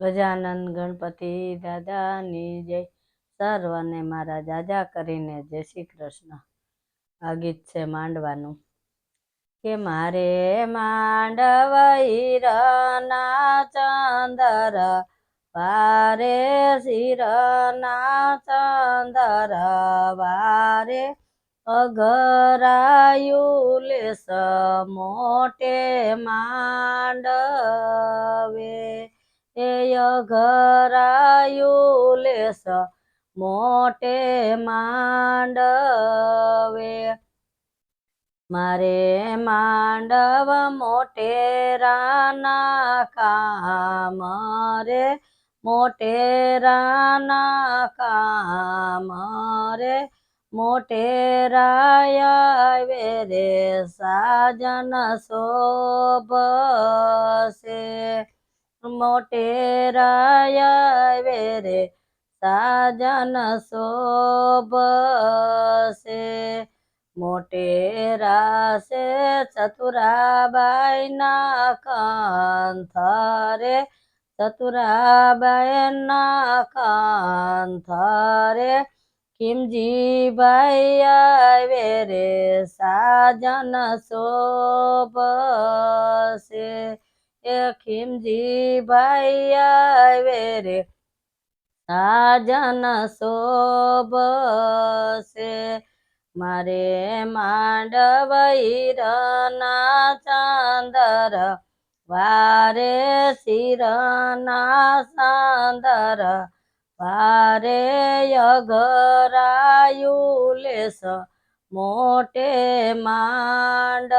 ગજાનંદ ગણપતિ દાદાની જય. સર્વને મારા જાજા કરીને જય શ્રી કૃષ્ણ. આ ગીત છે માંડવાનું. કે મારે માંડવ હીરના ચંદર, વારે શિરના ચંદર, વારે અઘરાયું લેસ મોટે માંડવે એ અઘરાયું લેસ, મોટે માંડવે. મારે માંડવ મોટે રાના કામ રે મોટેરાના કામ રે મોટેરાયા રે, સાજન શોભસે મોટેરાયા વેરે સાજન શોભશે. મોટેરા છે ચતુરાબાઈના કંથરે ચતુરાબાઈના કંથરે કિમજીભાઈ આવે રે, સાજન શોભશે. એ ખીમજીભાઈ આવે રે, સાજન શોભશે. મારે માંડવૈરના ચાંદર, વારે શિરના સાંદર, વારે અઘરાયું લેસ મોટે માંડવે.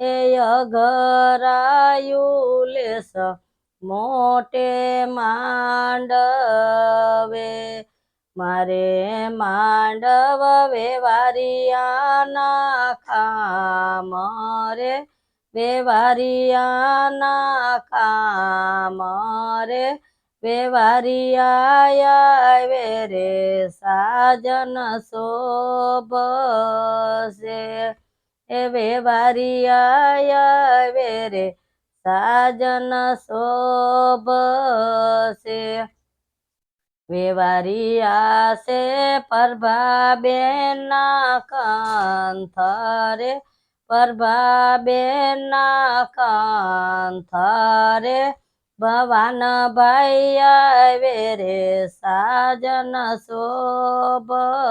એ અઘરાયું લેસ મોટે માંડવે, મારે માંડવ વેવારિયાના ખામ રે વેવારિયાના ખામ રે વેવારિયા રે સાજન શોભશે. એ વેવારિયા વે રે. સાજન શોભશે. વેવારિયા છે પરભાબેનના કંથ રે પરભાબેનના કંથ રે ભવાનભાઈ આવે રે. સાજન શોભશે.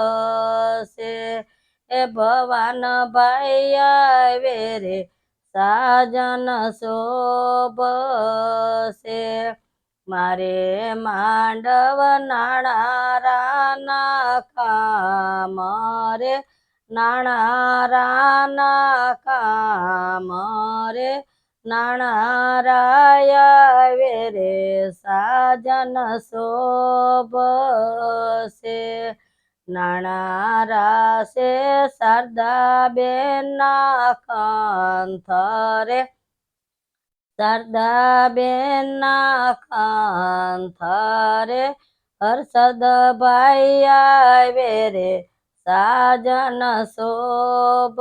એ ભવાનભાઈ આવે રે, સાજન શોભશે. મારે માંડવ નાણારાના કામ રે નાણારાના કામ રે નાણારાયા વે રે, સાજન શોભશે. નાણારાશે શારદાબેનના કંથ રે શારદાબેનના કંથ રે હર્ષદભાઈ આવે રે સાજન શોભશે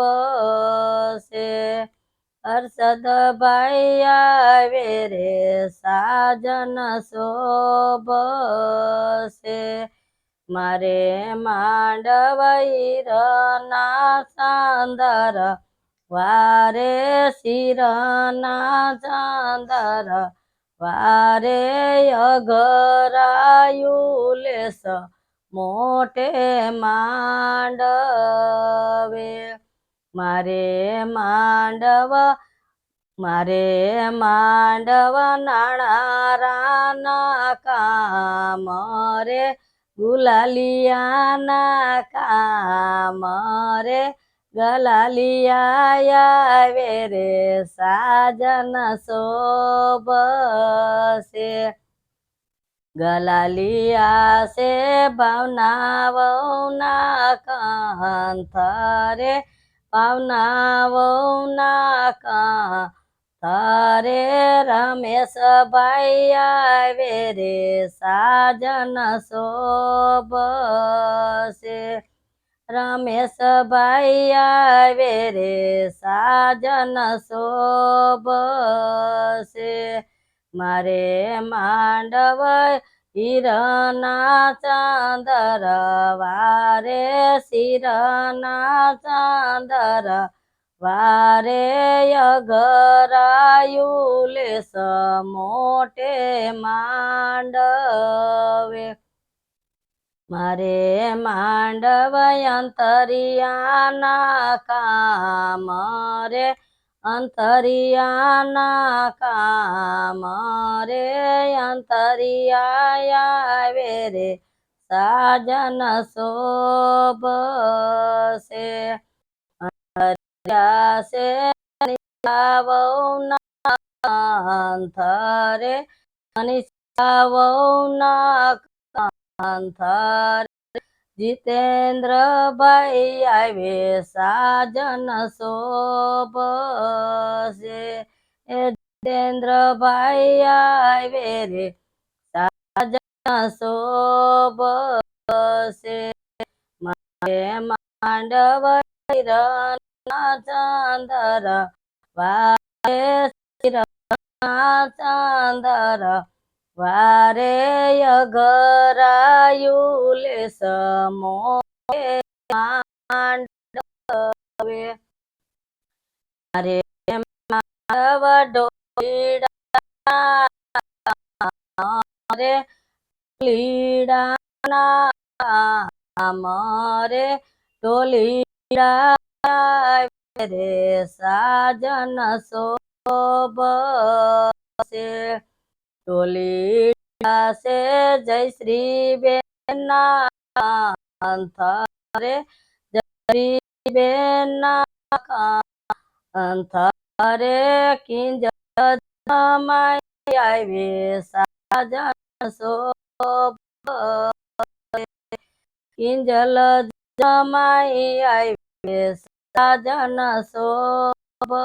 હર્ષદભાઈ આવે રે સાજન શોભશે મારે માંડવૈર ના સાંદર, વારે શિરના ચાંદર, વારે અઘરાયું મોટે માંડવે. મારે માંડવ મારે માંડવ નાણારાના કામ રે ગુલાલિયાના કામ રે ગલાલિયા રે સાજન શોભશે. ગલાલિયા સે ભાવનાવના કંથ રે ભાવનાવના કંથ રે રમેશભાઈ આવે રે સાજન શોભશે રમેશભાઈ આવે રે સાજન શોભશે મારે માંડવ હિરના ચાંદર, વારે શિરના ચાંદર વારે અગરાયું સમોટે મોટે માંડવે. મારે માંડવ અંતરિયાના કામ રે, અંતરિયાના કામ રે અંતરિયા રે, સાજન શોભશે. અંતરિયાસે નિશાવના અંતર જીતેન્દ્રભાઈ આવે સાજન શોભશે એ જીતેન્દ્રભાઈ આવે રે સાજન શોભશે મારે માંડવ ચાંદર વારે ચાંદર વારે અગરાયું લેસ મોટે માંડવે મારે માધવ ડોલીડા રે લીડાના અમારે ટોલીડા રે સાજન શોભશે ટોલીડાસે જય શ્રી બેના અંતરે જય શ્રી બેના અંથરે કિંજ આવે. સાજન શોભશે કિંજલ જમાઈ આવે. સાજન શોભશે